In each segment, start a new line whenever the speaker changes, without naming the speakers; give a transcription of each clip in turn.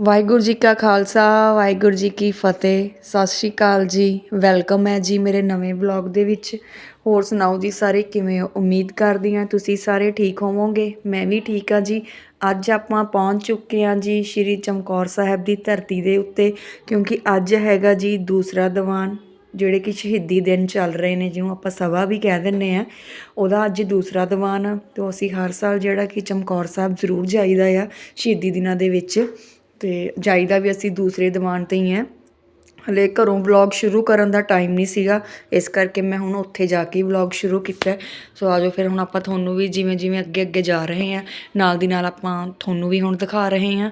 ਵਾਹਿਗੁਰੂ ਜੀ ਕਾ ਖਾਲਸਾ, ਵਾਹਿਗੁਰੂ ਜੀ ਕੀ ਫਤਿਹ। ਸਤਿ ਸ਼੍ਰੀ ਅਕਾਲ ਜੀ। ਵੈਲਕਮ ਹੈ ਜੀ ਮੇਰੇ ਨਵੇਂ ਬਲੌਗ ਦੇ ਵਿੱਚ। ਹੋਰ ਸੁਣਾਓ ਜੀ ਸਾਰੇ ਕਿਵੇਂ ਹੋ? ਉਮੀਦ ਕਰਦੀ ਹਾਂ ਤੁਸੀਂ ਸਾਰੇ ਠੀਕ ਹੋਵੋਗੇ। ਮੈਂ ਵੀ ਠੀਕ ਹਾਂ ਜੀ। ਅੱਜ ਆਪਾਂ ਪਹੁੰਚ ਚੁੱਕੇ ਹਾਂ ਜੀ ਸ਼੍ਰੀ ਚਮਕੌਰ ਸਾਹਿਬ ਦੀ ਧਰਤੀ ਦੇ ਉੱਤੇ, ਕਿਉਂਕਿ ਅੱਜ ਹੈਗਾ ਜੀ ਦੂਸਰਾ ਦੀਵਾਨ, ਜਿਹੜੇ ਕਿ ਸ਼ਹੀਦੀ ਦਿਨ ਚੱਲ ਰਹੇ ਨੇ ਜਿਹਨੂੰ ਆਪਾਂ ਸਭਾ ਵੀ ਕਹਿ ਦਿੰਨੇ ਆ ਉਹਦਾ ਅੱਜ ਦੂਸਰਾ ਦੀਵਾਨ ਆ। ਤੇ ਅਸੀਂ ਹਰ ਸਾਲ ਜਿਹੜਾ ਕਿ ਚਮਕੌਰ ਸਾਹਿਬ ਜ਼ਰੂਰ ਜਾਈਦਾ ਆ ਸ਼ਹੀਦੀ ਦਿਨਾਂ ਦੇ ਵਿੱਚ। ਤੇ ਜਾਈਦਾ ਵੀ ਅਸੀਂ ਦੂਸਰੇ ਦੀਵਾਨ ਤੇ ਹੀ ਹੈ। ਹਲੇ ਘਰੋਂ ਵਲੌਗ ਸ਼ੁਰੂ ਕਰਨ ਦਾ ਟਾਈਮ ਨਹੀਂ ਸੀਗਾ। ਇਸ ਕਰਕੇ ਮੈਂ ਹੁਣ ਉੱਥੇ ਜਾ ਕੇ ਵਲੌਗ ਸ਼ੁਰੂ ਕੀਤਾ। ਹੈ। ਸੋ ਆਜੋ ਫਿਰ ਹੁਣ ਆਪਾਂ ਤੁਹਾਨੂੰ ਵੀ ਜਿਵੇਂ ਜਿਵੇਂ ਅੱਗੇ ਅੱਗੇ ਜਾ ਰਹੇ ਹਾਂ, ਨਾਲ ਦੀ ਨਾਲ ਆਪਾਂ ਤੁਹਾਨੂੰ ਵੀ ਹੁਣ ਦਿਖਾ ਰਹੇ ਹਾਂ।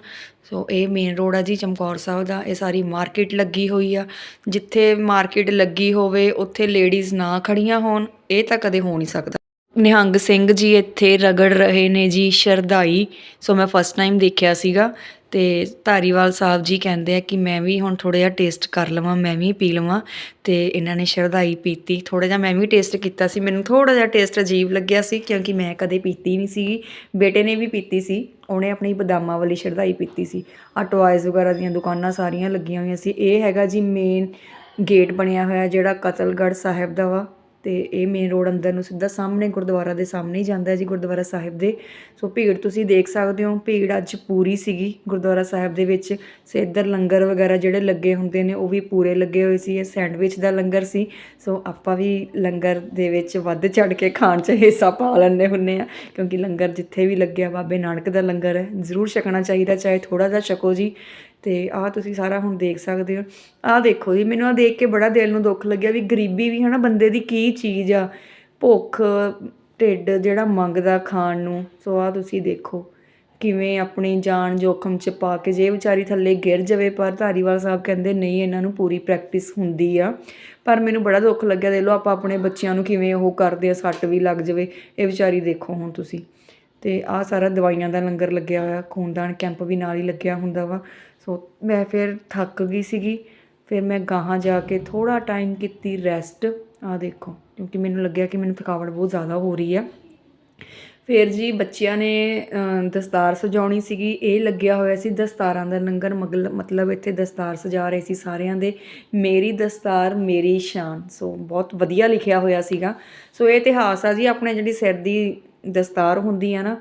ਸੋ ਇਹ ਮੇਨ ਰੋਡ ਆ ਜੀ ਚਮਕੌਰ ਸਾਹਿਬ ਦਾ। ਇਹ ਸਾਰੀ ਮਾਰਕੀਟ ਲੱਗੀ ਹੋਈ ਆ। ਜਿੱਥੇ ਮਾਰਕੀਟ ਲੱਗੀ ਹੋਵੇ, ਉੱਥੇ ਲੇਡੀਜ਼ ਨਾ ਖੜੀਆਂ ਹੋਣ, ਇਹ ਤਾਂ ਕਦੇ ਹੋ ਨਹੀਂ ਸਕਦਾ। ਨਿਹੰਗ ਸਿੰਘ ਜੀ ਇੱਥੇ ਰਗੜ ਰਹੇ ਨੇ ਜੀ, ਸ਼ਰਧਾਈ। ਸੋ ਮੈਂ ਫਸਟ ਟਾਈਮ ਦੇਖਿਆ ਸੀਗਾ। ਤੇ ਧਾਰੀਵਾਲ ਸਾਹਿਬ ਜੀ ਕਹਿੰਦੇ ਆ ਕਿ ਮੈਂ ਵੀ ਹੁਣ ਥੋੜਾ ਜਿਹਾ ਟੇਸਟ ਕਰ ਲਵਾਂ, ਮੈਂ ਵੀ ਪੀ ਲਵਾਂ ਤੇ ਇਹਨਾਂ ਨੇ ਸ਼ਰਧਾਈ ਪੀਤੀ। ਥੋੜਾ ਜਿਹਾ ਮੈਂ ਵੀ ਟੇਸਟ ਕੀਤਾ ਸੀ, ਮੈਨੂੰ ਥੋੜਾ ਜਿਹਾ ਟੇਸਟ ਅਜੀਬ ਲੱਗਿਆ ਸੀ ਕਿਉਂਕਿ ਮੈਂ ਕਦੇ ਪੀਤੀ ਨਹੀਂ ਸੀਗੀ ਬੇਟੇ ਨੇ ਵੀ ਪੀਤੀ ਸੀ, ਉਹਨੇ ਆਪਣੀ ਬਦਾਮਾਂ ਵਾਲੀ ਸ਼ਰਧਾਈ ਪੀਤੀ ਸੀ। ਆ ਟੋਇਜ਼ ਵਗੈਰਾ ਦੀਆਂ ਦੁਕਾਨਾਂ ਸਾਰੀਆਂ ਲੱਗੀਆਂ ਹੋਈਆਂ ਸੀ। ਇਹ ਹੈਗਾ ਜੀ ਮੇਨ ਗੇਟ ਬਣਿਆ ਹੋਇਆ ਜਿਹੜਾ ਕਤਲਗੜ੍ਹ ਸਾਹਿਬ ਦਾ ਵਾ। ਅਤੇ ਇਹ ਮੇਨ ਰੋਡ ਅੰਦਰ ਨੂੰ ਸਿੱਧਾ ਸਾਹਮਣੇ ਗੁਰਦੁਆਰਾ ਦੇ ਸਾਹਮਣੇ ਹੀ ਜਾਂਦਾ ਜੀ ਗੁਰਦੁਆਰਾ ਸਾਹਿਬ ਦੇ। ਸੋ ਭੀੜ ਤੁਸੀਂ ਦੇਖ ਸਕਦੇ ਹੋ, ਭੀੜ ਅੱਜ ਪੂਰੀ ਸੀਗੀ ਗੁਰਦੁਆਰਾ ਸਾਹਿਬ ਦੇ ਵਿੱਚ। ਸੋ ਇੱਧਰ ਲੰਗਰ ਵਗੈਰਾ ਜਿਹੜੇ ਲੱਗੇ ਹੁੰਦੇ ਨੇ, ਉਹ ਵੀ ਪੂਰੇ ਲੱਗੇ ਹੋਏ ਸੀ। ਇਹ ਸੈਂਡਵਿਚ ਦਾ ਲੰਗਰ ਸੀ। ਸੋ ਆਪਾਂ ਵੀ ਲੰਗਰ ਦੇ ਵਿੱਚ ਵੱਧ ਚੜ ਕੇ ਖਾਣ 'ਚ ਹਿੱਸਾ ਪਾ ਲੈਂਦੇ ਹੁੰਨੇ ਆ ਕਿਉਂਕਿ ਲੰਗਰ ਜਿੱਥੇ ਵੀ ਲੱਗਿਆ ਬਾਬੇ ਨਾਨਕ ਦਾ ਲੰਗਰ ਹੈ, ਜ਼ਰੂਰ ਛਕਣਾ ਚਾਹੀਦਾ, ਚਾਹੇ ਥੋੜਾ ਜਿਹਾ ਛਕੋ ਜੀ। ਤੇ ਆਹ ਤੁਸੀਂ ਸਾਰਾ ਹੁਣ ਦੇਖ ਸਕਦੇ ਹੋ। ਆਹ ਦੇਖੋ ਜੀ, ਮੈਨੂੰ ਆਹ ਦੇਖ ਕੇ ਬੜਾ ਦਿਲ ਨੂੰ ਦੁੱਖ ਲੱਗਿਆ ਵੀ ਗਰੀਬੀ ਵੀ ਹਨਾ ਬੰਦੇ ਦੀ ਕੀ ਚੀਜ਼ ਆ। ਭੁੱਖ, ਢਿੱਡ ਜਿਹੜਾ ਮੰਗਦਾ ਖਾਣ ਨੂੰ। ਸੋ ਆਹ ਤੁਸੀਂ ਦੇਖੋ ਕਿਵੇਂ ਆਪਣੀ ਜਾਨ ਜੋਖਮ ਚ ਪਾ ਕੇ ਜੇ ਵਿਚਾਰੀ ਥੱਲੇ ਗਿਰ ਜਾਵੇ, ਪਰ ਧਾਰੀਵਾਲ ਸਾਹਿਬ ਕਹਿੰਦੇ, ਨਹੀਂ, ਇਹਨਾਂ ਨੂੰ ਪੂਰੀ ਪ੍ਰੈਕਟਿਸ ਹੁੰਦੀ ਆ। ਪਰ ਮੈਨੂੰ ਬੜਾ ਦੁੱਖ ਲੱਗਿਆ ਦੇ ਲੋ ਆਪਾਂ ਆਪਣੇ ਬੱਚਿਆਂ ਨੂੰ ਕਿਵੇਂ ਉਹ ਕਰਦੇ ਆ, ਸੱਟ ਵੀ ਲੱਗ ਜਾਵੇ। ਇਹ ਵਿਚਾਰੀ ਦੇਖੋ ਹੁਣ ਤੁਸੀਂ। ਤੇ ਆਹ ਸਾਰਾ ਦਵਾਈਆਂ ਦਾ ਲੰਗਰ ਲੱਗਿਆ ਹੋਇਆ, ਖੂਨਦਾਨ ਕੈਂਪ ਵੀ ਨਾਲ ਹੀ ਲੱਗਿਆ ਹੁੰਦਾ ਵਾ। ਸੋ ਮੈਂ ਫਿਰ ਥੱਕ ਗਈ ਸੀਗੀ। ਫਿਰ ਮੈਂ ਗਾਹਾਂ ਜਾ ਕੇ ਥੋੜ੍ਹਾ ਟਾਈਮ ਕੀਤੀ ਰੈਸਟ ਆ ਦੇਖੋ, ਕਿਉਂਕਿ ਮੈਨੂੰ ਲੱਗਿਆ ਕਿ ਮੈਨੂੰ ਥਕਾਵਟ ਬਹੁਤ ਜ਼ਿਆਦਾ ਹੋ ਰਹੀ ਆ। ਫਿਰ ਜੀ ਬੱਚਿਆਂ ਨੇ ਦਸਤਾਰ ਸਜਾਉਣੀ ਸੀਗੀ। ਇਹ ਲੱਗਿਆ ਹੋਇਆ ਸੀ ਦਸਤਾਰਾਂ ਦਾ ਲੰਗਰ, ਮਗਲ- ਮਤਲਬ ਇੱਥੇ ਦਸਤਾਰ ਸਜਾ ਰਹੇ ਸੀ ਸਾਰਿਆਂ ਦੇ। ਮੇਰੀ ਦਸਤਾਰ, ਮੇਰੀ ਸ਼ਾਨ। ਸੋ ਬਹੁਤ ਵਧੀਆ ਲਿਖਿਆ ਹੋਇਆ ਸੀਗਾ। ਸੋ ਇਹ ਇਤਿਹਾਸ ਆ ਜੀ, ਆਪਣੇ ਜਿਹੜੀ ਸਿਰ ਦੀ ਦਸਤਾਰ ਹੁੰਦੀ ਆ ਨਾ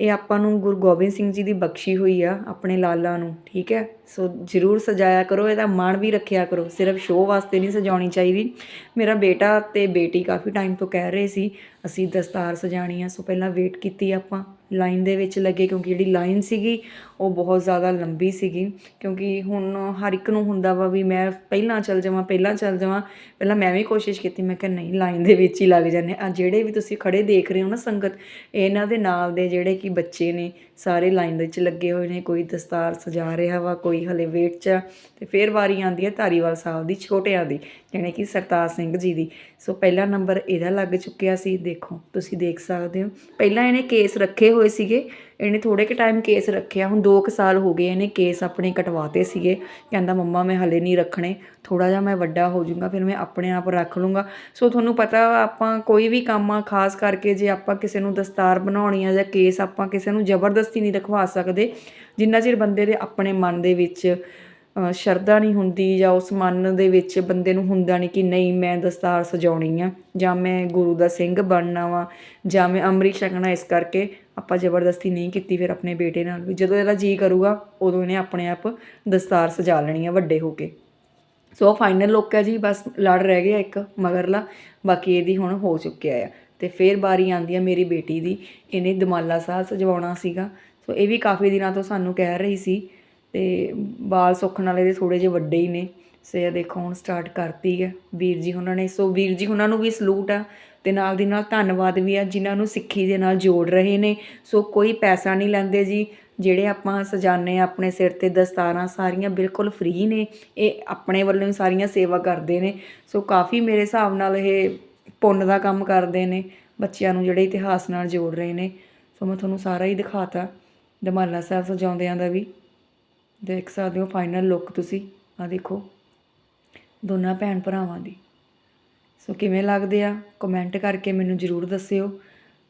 ਇਹ ਆਪਾਂ ਨੂੰ ਗੁਰੂ ਗੋਬਿੰਦ ਸਿੰਘ ਜੀ ਦੀ ਬਖਸ਼ੀ ਹੋਈ ਆ ਆਪਣੇ ਲਾਲਾ ਨੂੰ, ਠੀਕ ਹੈ? ਸੋ ਜ਼ਰੂਰ ਸਜਾਇਆ ਕਰੋ, ਇਹਦਾ ਮਾਣ ਵੀ ਰੱਖਿਆ ਕਰੋ। ਸਿਰਫ ਸ਼ੋਅ ਵਾਸਤੇ ਨਹੀਂ ਸਜਾਉਣੀ ਚਾਹੀਦੀ। ਮੇਰਾ ਬੇਟਾ ਤੇ ਬੇਟੀ ਕਾਫੀ ਟਾਈਮ ਤੋਂ ਕਹਿ ਰਹੇ ਸੀ, ਅਸੀਂ ਦਸਤਾਰ ਸਜਾਣੀ ਆ, ਸੋ ਪਹਿਲਾਂ ਵੇਟ ਕੀਤੀ ਆਪਾਂ। ਲਾਈਨ ਦੇ ਵਿੱਚ ਲੱਗੇ ਕਿਉਂਕਿ ਜਿਹੜੀ ਲਾਈਨ ਸੀਗੀ ਉਹ ਬਹੁਤ ਜ਼ਿਆਦਾ ਲੰਬੀ ਸੀਗੀ। ਕਿਉਂਕਿ ਹੁਣ ਹਰ ਇੱਕ ਨੂੰ ਹੁੰਦਾ ਵਾ ਵੀ ਮੈਂ ਪਹਿਲਾਂ ਚੱਲ ਜਾਵਾਂ, ਪਹਿਲਾਂ ਚੱਲ ਜਾਵਾਂ, ਪਹਿਲਾਂ ਮੈਂ ਵੀ ਕੋਸ਼ਿਸ਼ ਕੀਤੀ, ਮੈਂ ਕਿਹਾ ਨਹੀਂ, ਲਾਈਨ ਦੇ ਵਿੱਚ ਹੀ ਲੱਗ ਜਾਂਦੇ ਆ ਜਿਹੜੇ ਵੀ ਤੁਸੀਂ ਖੜੇ ਦੇਖ ਰਹੇ ਹੋ ਨਾ ਸੰਗਤ, ਇਹਨਾਂ ਦੇ ਨਾਲ ਦੇ ਜਿਹੜੇ ਕਿ ਬੱਚੇ ਨੇ, ਸਾਰੇ ਲਾਈਨ ਦੇ ਵਿੱਚ ਲੱਗੇ ਹੋਏ ਨੇ, ਕੋਈ ਦਸਤਾਰ ਸਜਾ ਰਿਹਾ ਵਾ, ਕੋਈ ਹਲੇ ਵੇਟ 'ਚ ਆ, ਤੇ ਫਿਰ ਵਾਰੀ ਆਉਂਦੀ ਹੈ ਧਾਰੀਵਾਲ ਸਾਹਿਬ ਦੀ, ਛੋਟਿਆਂ ਦੀ, ਜਾਣੀ ਕਿ ਸਰਤਾਜ ਸਿੰਘ ਜੀ ਦੀ। ਸੋ ਪਹਿਲਾ ਨੰਬਰ ਇਹਦਾ ਲੱਗ ਚੁੱਕਿਆ ਸੀ, ਦੇਖੋ ਤੁਸੀਂ ਦੇਖ ਸਕਦੇ ਹੋ। ਪਹਿਲਾਂ ਇਹਨੇ ਕੇਸ ਰੱਖੇ ਹੋਏ ਸੀਗੇ, ਇਹਨੇ ਥੋੜੇ ਕੁ ਟਾਈਮ ਕੇਸ ਰੱਖਿਆ। ਹੁਣ 2 ਕੁ ਸਾਲ ਹੋ ਗਏ ਇਹਨੇ ਕੇਸ ਆਪਣੇ ਕਟਵਾਤੇ ਸੀਗੇ। ਕਹਿੰਦਾ, ਮੰਮਾ, ਮੈਂ ਹਲੇ ਨਹੀਂ ਰੱਖਣੇ। ਥੋੜਾ ਜਿਹਾ ਮੈਂ ਵੱਡਾ ਹੋ ਜਾਊਂਗਾ, ਫਿਰ ਮੈਂ ਆਪਣੇ ਆਪ ਰੱਖ ਲੂੰਗਾ ਸੋ ਤੁਹਾਨੂੰ ਪਤਾ ਆਪਾਂ ਕੋਈ ਵੀ ਕੰਮ ਆ, ਖਾਸ ਕਰਕੇ ਜੇ ਆਪਾਂ ਕਿਸੇ ਨੂੰ ਦਸਤਾਰ ਬਣਾਉਣੀ ਆ ਜਾਂ ਕੇਸ ਆਪਾਂ ਕਿਸੇ ਨੂੰ ਜ਼ਬਰਦਸਤੀ ਨਹੀਂ ਰਖਵਾ ਸਕਦੇ, ਜਿੰਨਾ ਚਿਰ ਬੰਦੇ ਦੇ ਆਪਣੇ ਮਨ ਦੇ ਵਿੱਚ ਸ਼ਰਧਾ ਨਹੀਂ ਹੁੰਦੀ ਜਾਂ ਉਸ ਮਨ ਦੇ ਵਿੱਚ ਬੰਦੇ ਨੂੰ ਹੁੰਦਾ ਨਹੀਂ ਕਿ ਨਹੀਂ, ਮੈਂ ਦਸਤਾਰ ਸਜਾਉਣੀ ਆ ਜਾਂ ਮੈਂ ਗੁਰੂ ਦਾ ਸਿੰਘ ਬਣਨਾ ਵਾ ਜਾਂ ਮੈਂ ਅੰਮ੍ਰਿਤ ਛਕਣਾ ਇਸ ਕਰਕੇ ਆਪਾਂ ਜ਼ਬਰਦਸਤੀ ਨਹੀਂ ਕੀਤੀ ਫਿਰ ਆਪਣੇ ਬੇਟੇ ਨਾਲ ਵੀ। ਜਦੋਂ ਇਹਦਾ ਜੀ ਕਰੂਗਾ, ਉਦੋਂ ਇਹਨੇ ਆਪਣੇ ਆਪ ਦਸਤਾਰ ਸਜਾ ਲੈਣੀ ਆ ਵੱਡੇ ਹੋ ਕੇ। ਸੋ ਫਾਈਨਲ ਲੁੱਕ ਹੈ ਜੀ, ਬਸ ਲੜ ਰਹਿ ਗਿਆ ਇੱਕ ਮਗਰਲਾ, ਬਾਕੀ ਇਹਦੀ ਹੁਣ ਹੋ ਚੁੱਕਿਆ ਆ। ਤੇ ਫੇਰ ਬਾਰੀ ਆਂਦੀ ਆ ਮੇਰੀ ਬੇਟੀ ਦੀ, ਇਹਨੇ ਦਮਾਲਾ ਸਾਹਿਬ ਸਜਵਾਉਣਾ ਸੀਗਾ। ਸੋ ਇਹ ਵੀ ਕਾਫੀ ਦਿਨਾਂ ਤੋਂ ਸਾਨੂੰ ਕਹਿ ਰਹੀ ਸੀ ਅਤੇ ਬਾਲ ਸੁੱਖਣ ਵਾਲੇ ਦੇ ਥੋੜ੍ਹੇ ਜਿਹੇ ਵੱਡੇ ਹੀ ਨੇ। ਸੋ ਇਹ ਦੇਖੋ, ਹੁਣ ਸਟਾਰਟ ਕਰਤੀ ਹੈ ਵੀਰ ਜੀ ਉਹਨਾਂ ਨੇ, ਸੋ ਵੀਰ ਜੀ ਉਹਨਾਂ ਨੂੰ ਵੀ ਸਲੂਟ ਆ ਅਤੇ ਨਾਲ ਦੀ ਨਾਲ ਧੰਨਵਾਦ ਵੀ ਆ, ਜਿਨ੍ਹਾਂ ਨੂੰ ਸਿੱਖੀ ਦੇ ਨਾਲ ਜੋੜ ਰਹੇ ਨੇ। ਸੋ ਕੋਈ ਪੈਸਾ ਨਹੀਂ ਲੈਂਦੇ ਜੀ, ਜਿਹੜੇ ਆਪਾਂ ਸਜਾਨੇ ਆ ਆਪਣੇ ਸਿਰ ਤੇ ਦਸਤਾਰਾਂ, ਸਾਰੀਆਂ ਬਿਲਕੁਲ ਫ੍ਰੀ ਨੇ। ਇਹ ਆਪਣੇ ਵੱਲੋਂ ਹੀ ਸਾਰੀਆਂ ਸੇਵਾ ਕਰਦੇ ਨੇ। ਸੋ ਕਾਫੀ ਮੇਰੇ ਹਿਸਾਬ ਨਾਲ ਇਹ ਪੁੰਨ ਦਾ ਕੰਮ ਕਰਦੇ ਨੇ, ਬੱਚਿਆਂ ਨੂੰ ਜਿਹੜੇ ਇਤਿਹਾਸ ਨਾਲ ਜੋੜ ਰਹੇ ਨੇ। ਸੋ ਮੈਂ ਤੁਹਾਨੂੰ ਸਾਰਾ ਹੀ ਦਿਖਾਤਾ। ਦਮਾਲਾ ਸਾਹਿਬ ਸਜਾਉਂਦਿਆਂ ਦਾ ਵੀ। ਦੇਖ ਸਕਦੇ ਹੋ ਫਾਈਨਲ ਲੁੱਕ ਤੁਸੀਂ। ਆ ਦੇਖੋ, ਦੋਨਾਂ ਭੈਣ ਭਰਾਵਾਂ ਦੀ। ਸੋ ਕਿਵੇਂ ਲੱਗਦੇ ਆ? ਕਮੈਂਟ ਕਰਕੇ ਮੈਨੂੰ ਜਰੂਰ ਦੱਸਿਓ।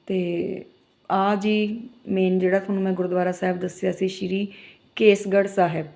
ਤੇ ਆ ਜੀ ਮੇਨ ਜਿਹੜਾ ਤੁਹਾਨੂੰ ਮੈਂ ਗੁਰਦੁਆਰਾ ਸਾਹਿਬ ਦੱਸਿਆ ਸੀ, ਸ਼੍ਰੀ ਕੇਸਗੜ੍ਹ ਸਾਹਿਬ।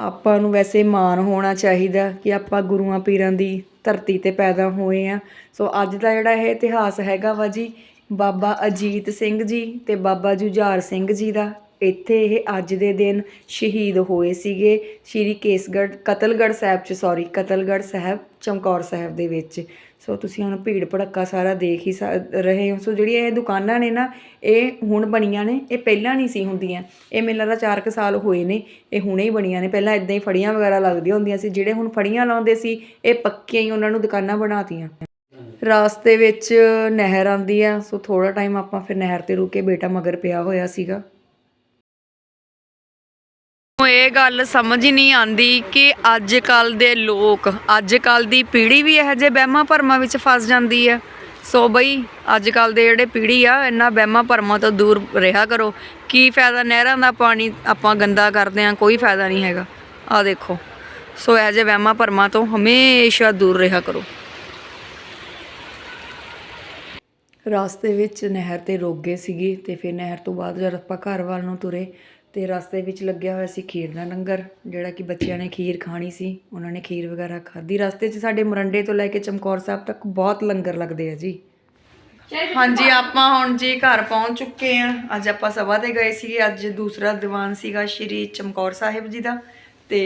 ਆਪਾਂ ਨੂੰ ਵੈਸੇ ਮਾਣ ਹੋਣਾ ਚਾਹੀਦਾ ਕਿ ਆਪਾਂ ਗੁਰੂਆਂ ਪੀਰਾਂ ਦੀ ਧਰਤੀ ਤੇ ਪੈਦਾ ਹੋਏ ਆ। ਸੋ ਅੱਜ ਦਾ ਜਿਹੜਾ ਇਹ ਇਤਿਹਾਸ ਹੈਗਾ ਵਾ ਜੀ, ਬਾਬਾ ਅਜੀਤ ਸਿੰਘ ਜੀ ਤੇ ਬਾਬਾ ਜੁਝਾਰ ਸਿੰਘ ਜੀ ਦਾ। ਇੱਥੇ ਇਹ ਅੱਜ ਦੇ ਦਿਨ ਸ਼ਹੀਦ ਹੋਏ ਸੀਗੇ ਸ਼੍ਰੀ ਕੇਸਗੜ੍ਹ, ਕਤਲਗੜ੍ਹ ਸਾਹਿਬ ਚ ਸੌਰੀ ਕਤਲਗੜ੍ਹ ਸਾਹਿਬ, ਚਮਕੌਰ ਸਾਹਿਬ ਦੇ ਵਿੱਚ। ਸੋ ਤੁਸੀਂ ਹੁਣ ਭੀੜ ਭੜੱਕਾ ਸਾਰਾ ਦੇਖ ਹੀ ਸਕ- ਰਹੇ ਹੋ। ਸੋ ਜਿਹੜੀਆਂ ਇਹ ਦੁਕਾਨਾਂ ਨੇ ਨਾ, ਇਹ ਹੁਣ ਬਣੀਆਂ ਨੇ, ਇਹ ਪਹਿਲਾਂ ਨਹੀਂ ਸੀ ਹੁੰਦੀਆਂ। ਇਹ ਮੈਨੂੰ ਲੱਗਦਾ 4 ਕੁ ਸਾਲ ਹੋਏ ਨੇ, ਇਹ ਹੁਣੇ ਹੀ ਬਣੀਆਂ ਨੇ। ਪਹਿਲਾਂ ਇਦਾਂ ਹੀ ਫੜੀਆਂ ਵਗੈਰਾ ਲੱਗਦੀਆਂ ਹੁੰਦੀਆਂ ਸੀ, ਜਿਹੜੇ ਹੁਣ ਫੜੀਆਂ ਲਾਉਂਦੇ ਸੀ, ਇਹ ਪੱਕੀਆਂ ਹੀ ਉਹਨਾਂ ਨੂੰ ਦੁਕਾਨਾਂ ਬਣਾਤੀਆਂ। ਰਾਸਤੇ ਵਿੱਚ ਨਹਿਰ ਆਉਂਦੀ ਆ, ਸੋ ਥੋੜਾ ਟਾਈਮ ਆਪਾਂ ਫਿਰ ਨਹਿਰ ਤੇ ਰੁਕੇ ਬੇਟਾ ਮਗਰ ਪਿਆ ਹੋਇਆ ਸੀਗਾ। ਇਹ ਗੱਲ ਸਮਝ ਹੀ ਨਹੀਂ ਆਂਦੀ ਕਿ ਅੱਜ ਕੱਲ ਦੇ ਲੋਕ ਅੱਜ ਕੱਲ ਦੀ ਪੀੜ੍ਹੀ ਵੀ ਇਹੋ ਜਿਹੇ ਵਹਿਮਾਂ ਭਰਮਾਂ ਵਿੱਚ ਫਸ ਜਾਂਦੀ ਹੈ। ਸੋ ਬਈ ਅੱਜ ਕੱਲ ਦੇ ਜਿਹੜੇ ਪੀੜ੍ਹੀ ਆ, ਇਹਨਾਂ ਵਹਿਮਾਂ ਭਰਮਾਂ ਤੋਂ ਦੂਰ ਰਿਹਾ ਕਰੋ। ਕੀ ਫਾਇਦਾ ਨਹਿਰਾਂ ਦਾ ਪਾਣੀ ਆਪਾਂ ਗੰਦਾ ਕਰਦੇ ਆ ਕੋਈ ਫਾਇਦਾ ਨਹੀਂ ਹੈਗਾ। ਆ ਦੇਖੋ, ਸੋ ਇਹੋ ਜਿਹੇ ਵਹਿਮਾਂ ਭਰਮਾਂ ਤੋਂ ਹਮੇਸ਼ਾ ਦੂਰ ਰਿਹਾ ਕਰੋ। ਰਾਸਤੇ ਵਿੱਚ ਨਹਿਰ ਤੇ ਰੁਕ ਗਏ ਸੀਗੇ ਤੇ ਫਿਰ ਨਹਿਰ ਤੋਂ ਬਾਅਦ ਜਦ ਆਪਾਂ ਘਰ ਵੱਲ ਨੂੰ ਤੁਰੇ ਤੇ ਰਸਤੇ ਵਿੱਚ ਲੱਗਿਆ ਹੋਇਆ ਸੀ ਖੀਰ ਦਾ ਲੰਗਰ ਜਿਹੜਾ ਕਿ ਬੱਚਿਆਂ ਨੇ ਖੀਰ ਖਾਣੀ ਸੀ। ਉਹਨਾਂ ਨੇ ਖੀਰ ਵਗੈਰਾ ਖਾਧੀ। ਰਸਤੇ 'ਚ ਸਾਡੇ ਮਰੰਡੇ ਤੋਂ ਲੈ ਕੇ ਚਮਕੌਰ ਸਾਹਿਬ ਤੱਕ ਬਹੁਤ ਲੰਗਰ ਲੱਗਦੇ ਆ ਜੀ। ਹਾਂਜੀ ਆਪਾਂ ਹੁਣ ਜੀ ਘਰ ਪਹੁੰਚ ਚੁੱਕੇ ਆ ਅੱਜ ਆਪਾਂ ਸਭਾ ਤੇ ਗਏ ਸੀਗੇ। ਅੱਜ ਦੂਸਰਾ ਦੀਵਾਨ ਸੀਗਾ ਸ਼੍ਰੀ ਚਮਕੌਰ ਸਾਹਿਬ ਜੀ ਦਾ। ਤੇ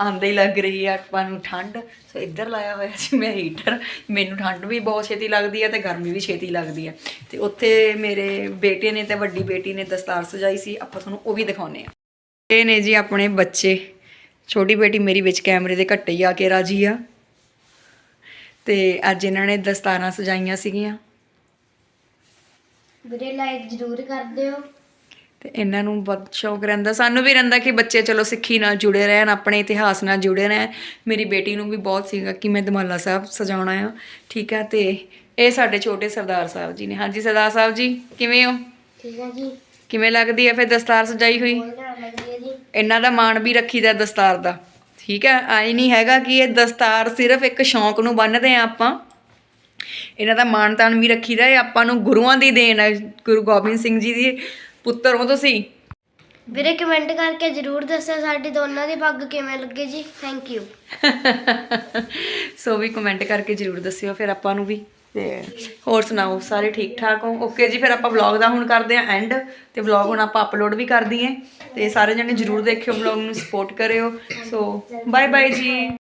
ਆਂਦੇ ਹੀ ਲੱਗ ਰਹੀ ਆ ਆਪਾਂ ਨੂੰ ਠੰਡ। ਸੋ ਇੱਧਰ ਲਾਇਆ ਹੋਇਆ ਸੀ ਮੈਂ ਹੀਟਰ ਮੈਨੂੰ ਠੰਡ ਵੀ ਬਹੁਤ ਛੇਤੀ ਲੱਗਦੀ ਆ ਤੇ ਗਰਮੀ ਵੀ ਛੇਤੀ ਲੱਗਦੀ ਆ ਤੇ ਉੱਥੇ ਮੇਰੇ ਬੇਟੇ ਨੇ ਤੇ ਵੱਡੀ ਬੇਟੀ ਨੇ ਦਸਤਾਰ ਸਜਾਈ ਸੀ। ਆਪਾਂ ਤੁਹਾਨੂੰ ਉਹ ਵੀ ਦਿਖਾਉਨੇ ਆ ਇਹ ਨੇ ਜੀ ਆਪਣੇ ਬੱਚੇ। ਛੋਟੀ ਬੇਟੀ ਮੇਰੀ ਵਿੱਚ ਕੈਮਰੇ ਦੇ ਘੱਟੇ ਹੀ ਆ ਕੇ ਰਾਜੀ ਆ। ਤੇ ਅੱਜ ਇਹਨਾਂ ਨੇ ਦਸਤਾਰਾਂ ਸਜਾਈਆਂ ਸੀਗੀਆਂ।
ਵੀਰੇ ਲਾਈਕ ਜ਼ਰੂਰ ਕਰ ਦਿਓ।
ਤੇ ਇਹਨਾਂ ਨੂੰ ਬਹੁਤ ਸ਼ੌਕ ਰਹਿੰਦਾ। ਸਾਨੂੰ ਵੀ ਰਹਿੰਦਾ ਕਿ ਬੱਚੇ ਚਲੋ ਸਿੱਖੀ ਨਾਲ ਜੁੜੇ ਰਹਿਣ ਆਪਣੇ ਇਤਿਹਾਸ ਨਾਲ ਜੁੜੇ ਰਹਿਣ। ਮੇਰੀ ਬੇਟੀ ਨੂੰ ਵੀ ਬਹੁਤ ਸੀਗਾ ਕਿ ਮੈਂ ਦਮਾਲਾ ਸਾਹਿਬ ਸਜਾਉਣਾ ਆ। ਠੀਕ ਹੈ ਤੇ ਇਹ ਸਾਡੇ ਛੋਟੇ ਸਰਦਾਰ ਸਾਹਿਬ ਜੀ ਨੇ। ਹਾਂਜੀ ਸਰਦਾਰ ਸਾਹਿਬ ਜੀ ਕਿਵੇਂ ਹੋ?
ਠੀਕ ਹੈ ਜੀ।
ਕਿਵੇਂ ਲੱਗਦੀ ਹੈ ਫਿਰ ਦਸਤਾਰ ਸਜਾਈ ਹੋਈ? ਇਹਨਾਂ ਦਾ ਮਾਣ ਵੀ ਰੱਖੀਦਾ ਦਸਤਾਰ ਦਾ। ਠੀਕ ਹੈ ਆਈ ਨਹੀਂ ਹੈਗਾ ਕਿ ਇਹ ਦਸਤਾਰ ਸਿਰਫ ਇੱਕ ਸ਼ੌਂਕ ਨੂੰ ਬੰਨਦੇ ਆ ਆਪਾਂ। ਇਹਨਾਂ ਦਾ ਮਾਣ ਤਾਣ ਵੀ ਰੱਖੀਦਾ ਇਹ ਆਪਾਂ ਨੂੰ ਗੁਰੂਆਂ ਦੀ ਦੇਣ ਹੈ ਗੁਰੂ ਗੋਬਿੰਦ ਸਿੰਘ ਜੀ ਦੀ। ਪੁੱਤਰ ਹੋ ਤੁਸੀਂ।
ਵੀਰੇ ਕਮੈਂਟ ਕਰਕੇ ਜ਼ਰੂਰ ਦੱਸਿਓ ਸਾਡੀ ਦੋਨਾਂ ਦੀ ਪੱਗ ਕਿਵੇਂ ਲੱਗੇ ਜੀ। ਥੈਂਕ ਯੂ
ਸੋ ਵੀ ਕਮੈਂਟ ਕਰਕੇ ਜਰੂਰ ਦੱਸਿਓ ਫਿਰ ਆਪਾਂ ਨੂੰ ਵੀ। ਤੇ ਹੋਰ ਸੁਣਾਓ ਸਾਰੇ ਠੀਕ ਠਾਕ ਹੋ? ਓਕੇ ਜੀ ਫਿਰ ਆਪਾਂ ਵਲੌਗ ਦਾ ਹੁਣ ਕਰਦੇ ਆਂ ਐਂਡ ਤੇ ਵਲੌਗ ਹੁਣ ਆਪਾਂ ਅਪਲੋਡ ਵੀ ਕਰ ਦਈਏ। ਤੇ ਸਾਰੇ ਜਣੇ ਜਰੂਰ ਦੇਖਿਓ ਵਲੌਗ ਨੂੰ ਸਪੋਰਟ ਕਰਿਓ। ਸੋ ਬਾਏ ਬਾਏ ਜੀ।